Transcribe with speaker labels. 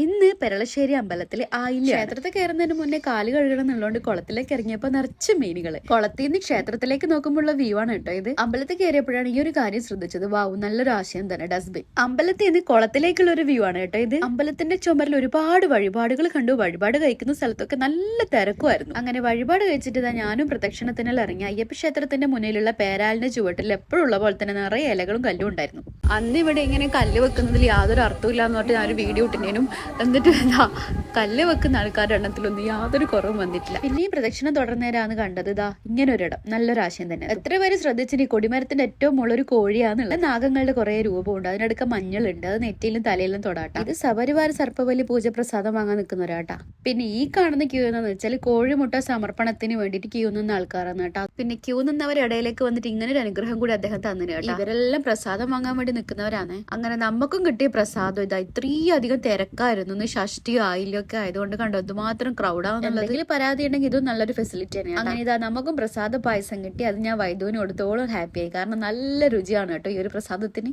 Speaker 1: ഇന്ന് പെരളശ്ശേരി അമ്പലത്തിലെ ആയില്ല ക്ഷേത്രത്തിൽ കയറുന്നതിന് മുന്നേ കാൽ കഴുകണം എന്നുള്ളതുകൊണ്ട് കുളത്തിലേക്ക് ഇറങ്ങിയപ്പോ നിറച്ച് മീനുകൾ. കുളത്തിൽ നിന്ന് ക്ഷേത്രത്തിലേക്ക് നോക്കുമ്പോഴുള്ള വ്യൂ ആണ് കേട്ടോ ഇത്. അമ്പലത്തിൽ കയറിയപ്പോഴാണ് ഈ ഒരു കാര്യം ശ്രദ്ധിച്ചത്. വാവ് നല്ലൊരു ആശയം തന്നെ ഡസ്റ്റ്ബിൻ അമ്പലത്തിൽ നിന്ന് കുളത്തിലേക്കുള്ള ഒരു വ്യൂ ആണ് കേട്ടോ ഇത്. അമ്പലത്തിന്റെ ചുമരിൽ ഒരുപാട് വഴിപാടുകൾ കണ്ടു. വഴിപാട് കഴിക്കുന്ന സ്ഥലത്തൊക്കെ നല്ല തിരക്കുമായിരുന്നു. അങ്ങനെ വഴിപാട് കഴിച്ചിട്ട് ഇതാ ഞാനും പ്രദക്ഷിണത്തിനെല്ലാം ഇറങ്ങി. അയ്യപ്പ ക്ഷേത്രത്തിന്റെ മുന്നിലുള്ള പേരാലിന്റെ ചുവട്ടിൽ എപ്പോഴുള്ള പോലെ തന്നെ നിറയെ ഇലകളും കല്ലും ഉണ്ടായിരുന്നു. അന്ന് ഇവിടെ ഇങ്ങനെ കല്ല് വെക്കുന്നതിൽ യാതൊരു അർത്ഥമില്ല എന്ന് പറഞ്ഞിട്ട് ഞാനൊരു വീഡിയോ ഇട്ടിനേനും എന്നിട്ട് ഇതാ കല്ല് വെക്കുന്ന ആൾക്കാരുടെ എണ്ണത്തിലൊന്നും യാതൊരു കുറവും വന്നിട്ടില്ല. പിന്നെയും പ്രദക്ഷിണം തുടർന്നേരാന്ന് കണ്ടത്. ഇതാ ഇങ്ങനെ ഒരിടം നല്ലൊരു ആശയം തന്നെ. എത്ര പേര് ശ്രദ്ധിച്ചിന് ഈ കൊടിമരത്തിന്റെ ഏറ്റവും മുകളിൽ ഒരു കോഴിയാന്നുള്ളത് നാഗങ്ങളുടെ കുറെ രൂപമുണ്ട്. അതിനടുക്ക മഞ്ഞളുണ്ട്. അത് നെറ്റിയിലും തലയിലും തൊടാട്ട. ഇത് സപരിവാര സർപ്പവലി പൂജ പ്രസാദം വാങ്ങാൻ നിൽക്കുന്ന ഒരാട്ടാ പിന്നെ ഈ കാണുന്ന ക്യൂ എന്ന് വെച്ചാൽ കോഴിമുട്ട സമർപ്പണത്തിന് വേണ്ടിയിട്ട് ക്യൂ നിന്ന ആൾക്കാരാണ് കേട്ടോ. പിന്നെ ക്യൂ നിന്നവരുടെ ഇടയിലേക്ക് വന്നിട്ട് ഇങ്ങനെ ഒരു അനുഗ്രഹം കൂടി അദ്ദേഹം തന്നിന് കേട്ടോ. ഇവരെല്ലാം പ്രസാദം വാങ്ങാൻ വേണ്ടി നിൽക്കുന്നവരാണ്. അങ്ങനെ നമുക്കും കിട്ടിയ പ്രസാദം ഇതാ. ഇത്രയും അധികം തിരക്കായിരുന്നു. ഷഷ്ടിയോ ആയില്ലോ ഒക്കെ ആയതുകൊണ്ട് കണ്ടോ? എന്തുമാത്രം ക്രൗഡാണെന്നുള്ളതിൽ പരാതി ഉണ്ടെങ്കിൽ ഇതും നല്ലൊരു ഫെസിലിറ്റി തന്നെയാണ് അങ്ങനെ ഇതാ നമുക്കും പ്രസാദ പായസം കിട്ടി. അത് ഞാൻ വൈദ്യുവിന് കൊടുത്തോളം ഹാപ്പിയായി കാരണം നല്ല രുചിയാണ് കേട്ടോ ഈ ഒരു പ്രസാദത്തിന്.